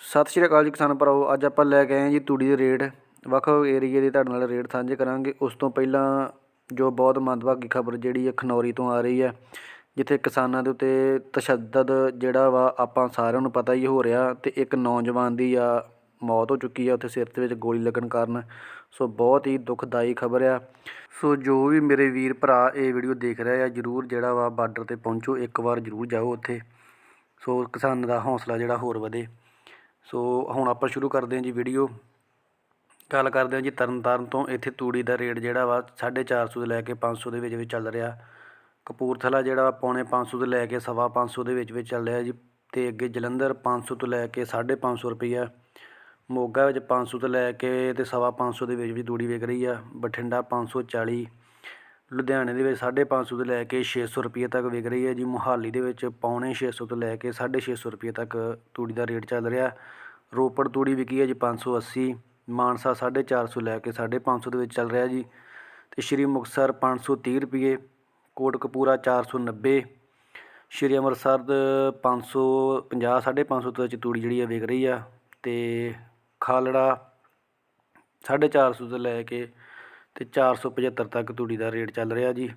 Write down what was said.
ਸਤਿ ਸ਼੍ਰੀ ਅਕਾਲ ਜੀ ਕਿਸਾਨ ਭਰਾਓ ਅੱਜ ਆਪਾਂ ਲੈ ਕੇ ਆਏ ਹਾਂ ਜੀ ਤੂੜੀ ਦੇ ਰੇਟ। ਵੱਖ ਵੱਖ ਏਰੀਏ ਦੇ ਤੁਹਾਡੇ ਨਾਲ ਰੇਟ ਸਾਂਝੇ ਕਰਾਂਗੇ। ਉਸ ਤੋਂ ਪਹਿਲਾਂ ਜੋ ਬਹੁਤ ਮੰਦਭਾਗੀ ਖਬਰ ਜਿਹੜੀ ਹੈ ਖਨੌਰੀ ਤੋਂ ਆ ਰਹੀ ਹੈ ਜਿੱਥੇ ਕਿਸਾਨਾਂ ਦੇ ਉੱਤੇ ਤਸ਼ੱਦਦ ਜਿਹੜਾ ਵਾ ਆਪਾਂ ਸਾਰਿਆਂ ਨੂੰ ਪਤਾ ਹੀ ਹੋ ਰਿਹਾ ਤੇ ਇੱਕ ਨੌਜਵਾਨ ਦੀ ਆ ਮੌਤ ਹੋ ਚੁੱਕੀ ਆ, ਉੱਥੇ ਸਿਰ ਦੇ ਵਿੱਚ ਗੋਲੀ ਲੱਗਣ ਕਾਰਨ। ਸੋ ਬਹੁਤ ਹੀ ਦੁਖਦਾਈ ਖਬਰ ਆ। ਸੋ ਜੋ ਵੀ ਮੇਰੇ ਵੀਰ ਭਰਾ ਇਹ ਵੀਡੀਓ ਦੇਖ ਰਹੇ ਆ, ਜਰੂਰ ਜਿਹੜਾ ਵਾ ਬਾਰਡਰ ਤੇ ਪਹੁੰਚੋ, ਇੱਕ ਵਾਰ ਜਰੂਰ ਜਾਓ ਉੱਥੇ। ਸੋ ਕਿਸਾਨ ਦਾ ਹੌਸਲਾ ਜਿਹੜਾ ਹੋਰ ਵਧੇ। ਸੋ ਹੁਣ ਆਪਾਂ ਸ਼ੁਰੂ ਕਰਦੇ ਹਾਂ ਜੀ ਵੀਡੀਓ। ਗੱਲ ਕਰਦੇ ਹਾਂ ਜੀ ਤਰਨਤਾਰਨ ਤੋਂ। ਇੱਥੇ ਤੂੜੀ ਦਾ ਰੇਟ ਜਿਹੜਾ ਵਾ 450 ਤੋਂ ਲੈ ਕੇ 500 ਦੇ ਵਿੱਚ ਵਿੱਚ ਚੱਲ ਰਿਹਾ। ਕਪੂਰਥਲਾ ਜਿਹੜਾ ਵਾ ਪੌਣੇ 500 ਤੋਂ ਲੈ ਕੇ ਸਵਾ 500 ਦੇ ਵਿੱਚ ਵਿੱਚ ਚੱਲ ਰਿਹਾ ਜੀ। ਤੇ ਅੱਗੇ ਜਲੰਧਰ 500 ਤੋਂ ਲੈ ਕੇ 550 ਰੁਪਈਆ। ਮੋਗਾ ਵਿੱਚ 500 ਤੋਂ ਲੈ ਕੇ ਤੇ ਸਵਾ 500 ਦੇ ਵਿੱਚ ਵੀ ਤੂੜੀ ਵਿਕ ਰਹੀ ਆ। ਬਠਿੰਡਾ 540 ਲੁਧਿਆਣੇ ਦੇ ਵਿੱਚ 550 ਤੋਂ ਲੈ ਕੇ 600 ਰੁਪਏ ਤੱਕ ਵਿਕ ਰਹੀ ਹੈ ਜੀ। ਮੁਹਾਲੀ ਦੇ ਵਿੱਚ ਪੌਣੇ 600 ਤੋਂ ਲੈ ਕੇ 650 ਰੁਪਏ ਤੱਕ ਤੂੜੀ ਦਾ ਰੇਟ ਚੱਲ ਰਿਹਾ। ਰੋਪੜ ਤੂੜੀ ਵਿਕੀ ਹੈ ਜੀ 580 ਮਾਨਸਾ 450 ਲੈ ਕੇ 550 ਦੇ ਵਿੱਚ ਚੱਲ ਰਿਹਾ ਜੀ। ਤੇ ਸ਼੍ਰੀ ਮੁਕਤਸਰ 530 ਰੁਪਏ ਕੋਟਕਪੂਰਾ 490 ਸ਼੍ਰੀ ਅੰਮ੍ਰਿਤਸਰ 550 550 ਤੋਂ ਵਿੱਚ ਤੂੜੀ ਜਿਹੜੀ ਆ ਵਿਕ ਰਹੀ ਆ। ਤੇ ਖਾਲੜਾ 450 ਤੋਂ ਲੈ ਕੇ ਤੇ 475 ਤੱਕ ਤੂੜੀ ਦਾ ਰੇਟ ਚੱਲ ਰਿਹਾ ਜੀ।